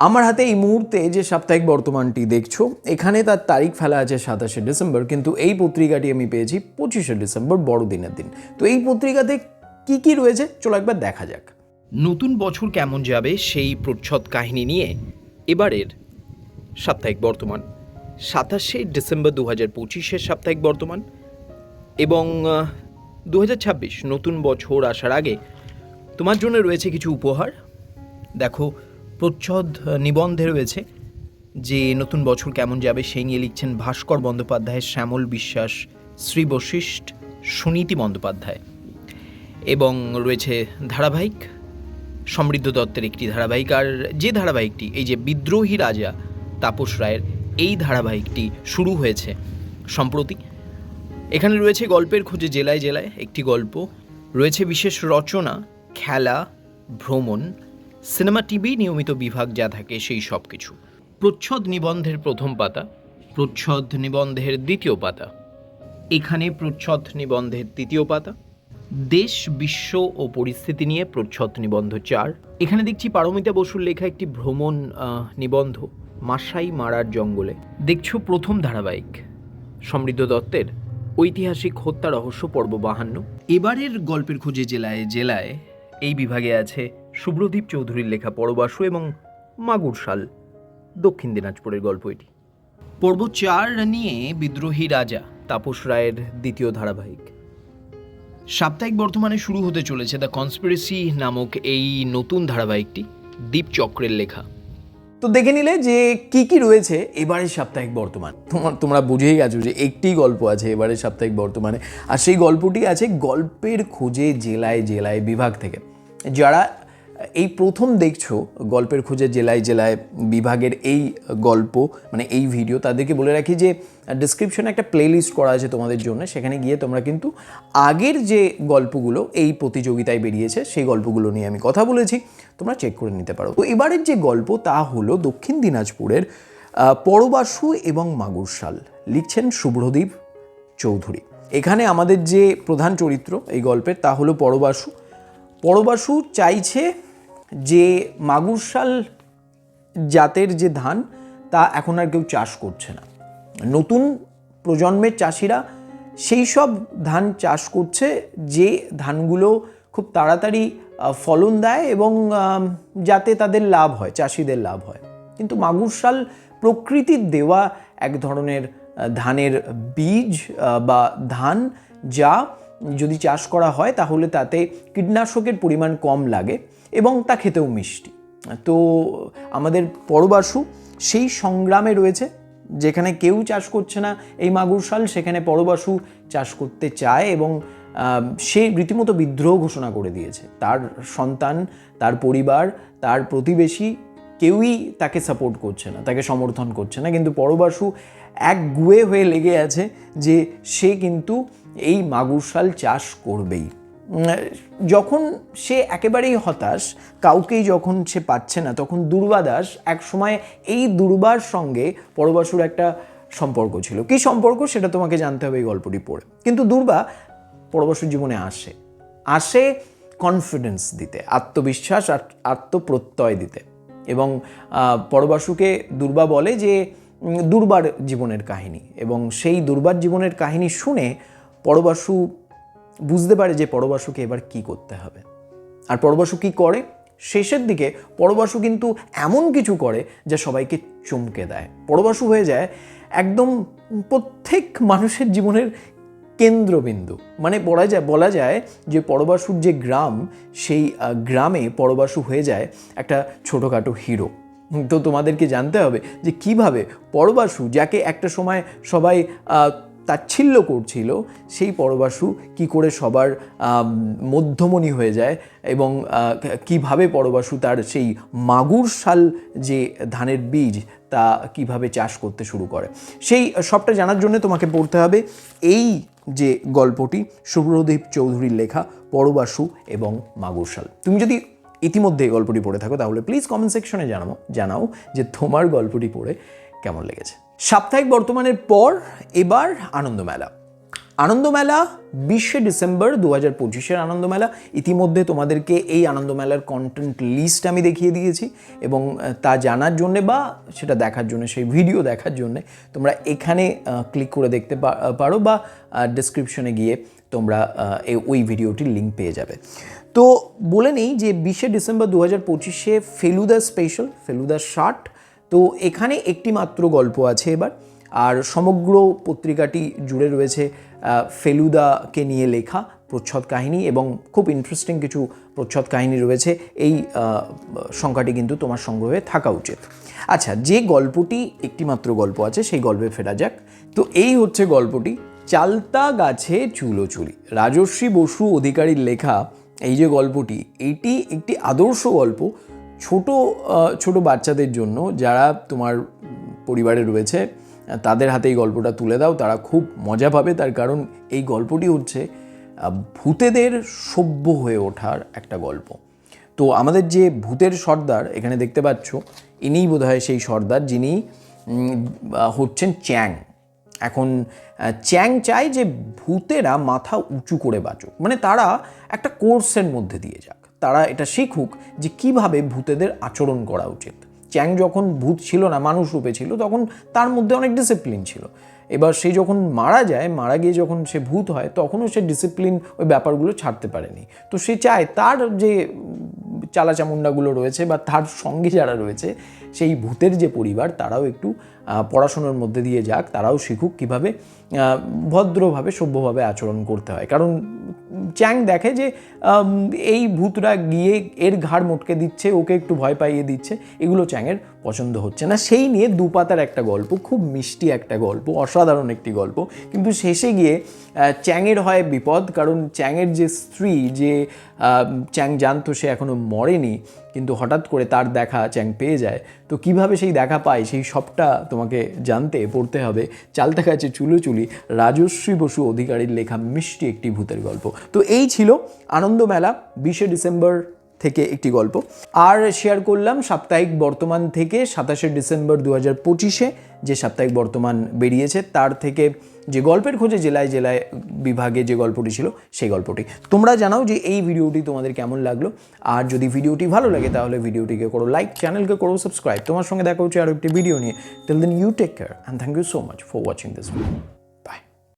আমার হাতে এই মুহূর্তে যে সাপ্তাহিক বর্তমানটি দেখছ, এখানে তার তারিখ ফেলা আছে সাতাশে ডিসেম্বর, কিন্তু এই পত্রিকাটি আমি পেয়েছি পঁচিশে ডিসেম্বর, বড়দিনের দিন। তো এই পত্রিকাতে কি কি রয়েছে? চলো একবার দেখা যাক। নতুন বছর কেমন যাবে সেই প্রচ্ছদ কাহিনী নিয়ে এবারের সাপ্তাহিক বর্তমান। সাতাশে ডিসেম্বর দু হাজার পঁচিশের সাপ্তাহিক বর্তমান এবং দু হাজার ছাব্বিশ নতুন বছর আসার আগে তোমার জন্য রয়েছে কিছু উপহার। দেখো প্রচ্ছদ নিবন্ধে রয়েছে যে নতুন বছর কেমন যাবে সেই নিয়ে লিখছেন ভাস্কর বন্দ্যোপাধ্যায় শ্যামল বিশ্বাস, শ্রী বশিষ্ঠ, সুনীতি বন্দ্যোপাধ্যায়। এবং রয়েছে ধারাবাহিক, সমৃদ্ধ দত্তের একটি ধারাবাহিক, আর যে ধারাবাহিকটি, এই যে বিদ্রোহী রাজা তাপস রায়ের, এই ধারাবাহিকটি শুরু হয়েছে সম্প্রতি। এখানে রয়েছে গল্পের খোঁজে জেলায় জেলায় একটি গল্প, রয়েছে বিশেষ রচনা, খেলা, ভ্রমণ সিনেমা টিভি নিয়মিত বিভাগ যা থাকে সেই সব কিছু। প্রচ্ছদ নিবন্ধের প্রথম পাতা, প্রচ্ছদ নিবন্ধের দ্বিতীয় পাতা। এখানে প্রচ্ছদ নিবন্ধের তৃতীয় পাতা, দেশ, বিশ্ব ও পরিস্থিতি নিয়ে প্রচ্ছদ নিবন্ধ চার। এখানে দেখছি পারমিতা বসুর লেখা একটি ভ্রমণ নিবন্ধ মাসাই মারার জঙ্গলে। দেখছ প্রথম ধারাবাহিক, সমৃদ্ধ দত্তের, ঐতিহাসিক হত্যা রহস্য পর্ব বাহান্ন। এবারের গল্পের খোঁজে জেলায় জেলায় এই বিভাগে আছে শুভ্রদীপ চৌধুরীর লেখা পরবাসু এবং মাগুরশাল দক্ষিণ দিনাজপুরের গল্প এটি। পর্ব চার নিয়ে বিদ্রোহী রাজা তাপস রায়ের দ্বিতীয় ধারাবাহিক। সাপ্তাহিক বর্তমানে শুরু হতে চলেছে দ্য কনস্পিরেসি নামক এই নতুন ধারাবাহিকটি দীপ চক্রের লেখা। তো দেখে নিলে যে কি কি রয়েছে এবারের সাপ্তাহিক বর্তমান। তোমার তোমরা বুঝেই গেছো যে একটি গল্প আছে এবারের সাপ্তাহিক বর্তমানে আর সেই গল্পটি আছে গল্পের খোঁজে জেলায় জেলায় বিভাগ থেকে। যারা এই প্রথম দেখছ গল্পের খোঁজে জেলায় জেলায় বিভাগের এই গল্প মানে এই ভিডিও তাদেরকে বলে রাখি যে ডিসক্রিপশনে একটা প্লেলিস্ট করা আছে তোমাদের জন্য, সেখানে গিয়ে তোমরা কিন্তু আগের যে গল্পগুলো, এই প্রতিযোগিতায় বেরিয়েছে, সেই গল্পগুলো নিয়ে আমি কথা বলেছি, তোমরা চেক করে নিতে পারো। তো এবারের যে গল্প, তা হলো দক্ষিণ দিনাজপুরের পরবাসু এবং মাগুরশাল, লিখছেন শুভ্রদীপ চৌধুরী। এখানে আমাদের যে প্রধান চরিত্র এই গল্পের, তা হলো পরবাসু। পরবাসু চাইছে যে মাগুরশাল জাতের যে ধান, তা এখন আর কেউ চাষ করছে না। নতুন প্রজন্মের চাষিরা সেই সব ধান চাষ করছে, যে ধানগুলো খুব তাড়াতাড়ি ফলন দেয় এবং যাতে তাদের লাভ হয়, চাষিদের লাভ হয়। কিন্তু মাগুরশাল প্রকৃতির দেওয়া এক ধরনের ধানের বীজ বা ধান যা যদি চাষ করা হয়, তাহলে তাতে কীটনাশকের পরিমাণ কম লাগে। এবং তা খেতেও মিষ্টি। তো আমাদের পরবাসু সেই সংগ্রামে রয়েছে, যেখানে কেউ চাষ করছে না এই মাগুরশাল সেখানে পরবাসু চাষ করতে চায় এবং সে রীতিমতো বিদ্রোহ ঘোষণা করে দিয়েছে। তার সন্তান, তার পরিবার, তার প্রতিবেশী কেউই তাকে সাপোর্ট করছে না, তাকে সমর্থন করছে না। কিন্তু পরবাসু এক গুয়ে হয়ে লেগে আছে যে সে কিন্তু এই মাগুরশাল চাষ করবেই। যখন সে একেবারেই হতাশ, কাউকেই যখন সে পাচ্ছে না, তখন দুর্বা দাস এক সময় এই দুর্বার সঙ্গে পরবাসুর একটা সম্পর্ক ছিল। কী সম্পর্ক? সেটা তোমাকে জানতে হবে এই গল্পটি পড়ে। কিন্তু দুর্বা পরবাসুর জীবনে আসে। আসে কনফিডেন্স দিতে, আত্মবিশ্বাস আর আত্মপ্রত্যয় দিতে এবং পরবাসুকে দুর্বা বলে যে দুর্বার জীবনের কাহিনী এবং সেই দুর্বার জীবনের কাহিনী শুনে পরবাসু বুঝতে পারে যে পরবাসুকে এবার কি করতে হবে। আর পরবাসু কি করে? শেষের দিকে পরবাসু কিন্তু এমন কিছু করে যা সবাইকে চমকে দেয়। পরবাসু হয়ে যায় একদম প্রত্যেক মানুষের জীবনের কেন্দ্রবিন্দু। মানে বলা যায় বলা যায় যে পরবাসুর যে গ্রাম, সেই গ্রামে পরবাসু হয়ে যায় একটা ছোটোখাটো হিরো। তো তোমাদেরকে জানতে হবে যে কীভাবে পরবাসু, যাকে একটা সময় সবাই তাচ্ছিল্য করছিল, সেই পরবাসু কি করে সবার মধ্যমণি হয়ে যায় এবং কীভাবে পরবাসু তার সেই মাগুর শাল যে ধানের বীজ, তা কীভাবে চাষ করতে শুরু করে। সেই সবটা জানার জন্য তোমাকে পড়তে হবে এই যে গল্পটি শুভ্রদীপ চৌধুরীর লেখা পরবাসু এবং মাগুরশাল তুমি যদি ইতিমধ্যে এই গল্পটি পড়ে থাকো, তাহলে প্লিজ কমেন্ট সেকশনে জানাও জানাও যে তোমার গল্পটি পড়ে কেমন লেগেছে। সাপ্তাহিক বর্তমানের পর এবার আনন্দমেলা। আনন্দমেলা বিশে ডিসেম্বর দু হাজার পঁচিশের আনন্দমেলা। ইতিমধ্যে তোমাদেরকে এই আনন্দমেলার কন্টেন্ট লিস্ট আমি দেখিয়ে দিয়েছি এবং তা জানার জন্যে বা সেটা দেখার জন্য, সেই ভিডিও দেখার জন্যে তোমরা এখানে ক্লিক করে দেখতে পারো বা ডিসক্রিপশনে গিয়ে তোমরা ওই ভিডিওটির লিঙ্ক পেয়ে যাবে। তো বলে নেই যে বিশে ডিসেম্বর দু হাজার পঁচিশে ফেলুদা স্পেশাল ফেলুদা শার্ট তো এখানে একটি মাত্র গল্প আছে এবার, আর সমগ্র পত্রিকাটি জুড়ে রয়েছে ফেলুদাকে নিয়ে লেখা প্রচ্ছদ কাহিনী এবং খুব ইন্টারেস্টিং কিছু প্রচ্ছদ কাহিনী রয়েছে। এই সংখ্যাটি কিন্তু তোমার সংগ্রহে থাকা উচিত। আচ্ছা যে গল্পটি একটি মাত্র গল্প আছে, সেই গল্পে ফেরা যাক। তো এই হচ্ছে গল্পটি, চালতা গাছে চুলো চুলি রাজর্ষি বসু অধিকারীর লেখা এই যে গল্পটি, এটি একটি আদর্শ গল্প। ছোট ছোট বাচ্চাদের জন্য যারা তোমার পরিবারে রয়েছে, তাদের হাতে এই গল্পটা তুলে দাও, তারা খুব মজা পাবে। তার কারণ এই গল্পটি হচ্ছে ভূতেদের সভ্য হয়ে ওঠার একটা গল্প। তো আমাদের যে ভূতের সর্দার, এখানে দেখতে পাচ্ছ, ইনিই বোধহয় সেই সর্দার যিনি হচ্ছেন চ্যাং। এখন চ্যাং চায় যে ভূতেরা মাথা উঁচু করে বাঁচুক। মানে তারা একটা কোর্সের মধ্যে দিয়ে যাক। তারা এটা শিখুক যে কীভাবে ভূতেদের আচরণ করা উচিত। চ্যাং যখন ভূত ছিল না, মানুষ রূপে ছিল, তখন তার মধ্যে অনেক ডিসিপ্লিন ছিল। এবার সে যখন মারা যায়, মারা গিয়ে যখন সে ভূত হয়, তখনও সে ডিসিপ্লিন ওই ব্যাপারগুলো ছাড়তে পারেনি। তো সে চায় তার যে চালাচামুন্ডাগুলো রয়েছে বা তার সঙ্গে যারা রয়েছে, সেই ভূতের যে পরিবার, তারাও একটু পড়াশোনার মধ্যে দিয়ে যাক, তারাও শিখুক কীভাবে ভদ্রভাবে, সভ্যভাবে আচরণ করতে হয়। কারণ চ্যাং দেখে যে এই ভূতরা গিয়ে এর ঘাড় মোটকে দিচ্ছে, ওকে একটু ভয় পাইয়ে দিচ্ছে, এগুলো চ্যাংয়ের পছন্দ হচ্ছে না। সেই নিয়ে দুপাতার একটা গল্প, খুব মিষ্টি একটা গল্প, অসাধারণ একটি গল্প। কিন্তু শেষে গিয়ে চ্যাংয়ের হয় বিপদ, কারণ চ্যাংয়ের যে স্ত্রী, যে চ্যাং জানতো সে এখনও মরেনি, কিন্তু হঠাৎ করে তার দেখা চ্যাং পেয়ে যায়। তো কীভাবে সেই দেখা পায়, সেই সবটা তোমাকে জানতে, পড়তে হবে চালতা কাছে চুলো চুলি রাজশ্রী বসু অধিকারীর লেখা মিষ্টি একটি ভূতের গল্প। তো এই ছিল আনন্দমেলা বিশে ডিসেম্বর থেকে একটি গল্প। আর শেয়ার করলাম সাপ্তাহিক বর্তমান থেকে সাতাশে ডিসেম্বর দু হাজার পঁচিশে, যে সাপ্তাহিক বর্তমান বেরিয়েছে, তার থেকে যে গল্পের খোঁজে জেলায় জেলায় বিভাগে যে গল্পটি ছিল সেই গল্পটি। তোমরা জানাও যে এই ভিডিওটি তোমাদের কেমন লাগল। আর যদি ভিডিওটি ভালো লাগে তাহলে ভিডিওটিকে করো লাইক চ্যানেলকে করো সাবস্ক্রাইব তোমার সঙ্গে দেখা হচ্ছে আরও একটি ভিডিও নিয়ে। Till then you take care and thank you so much for watching this video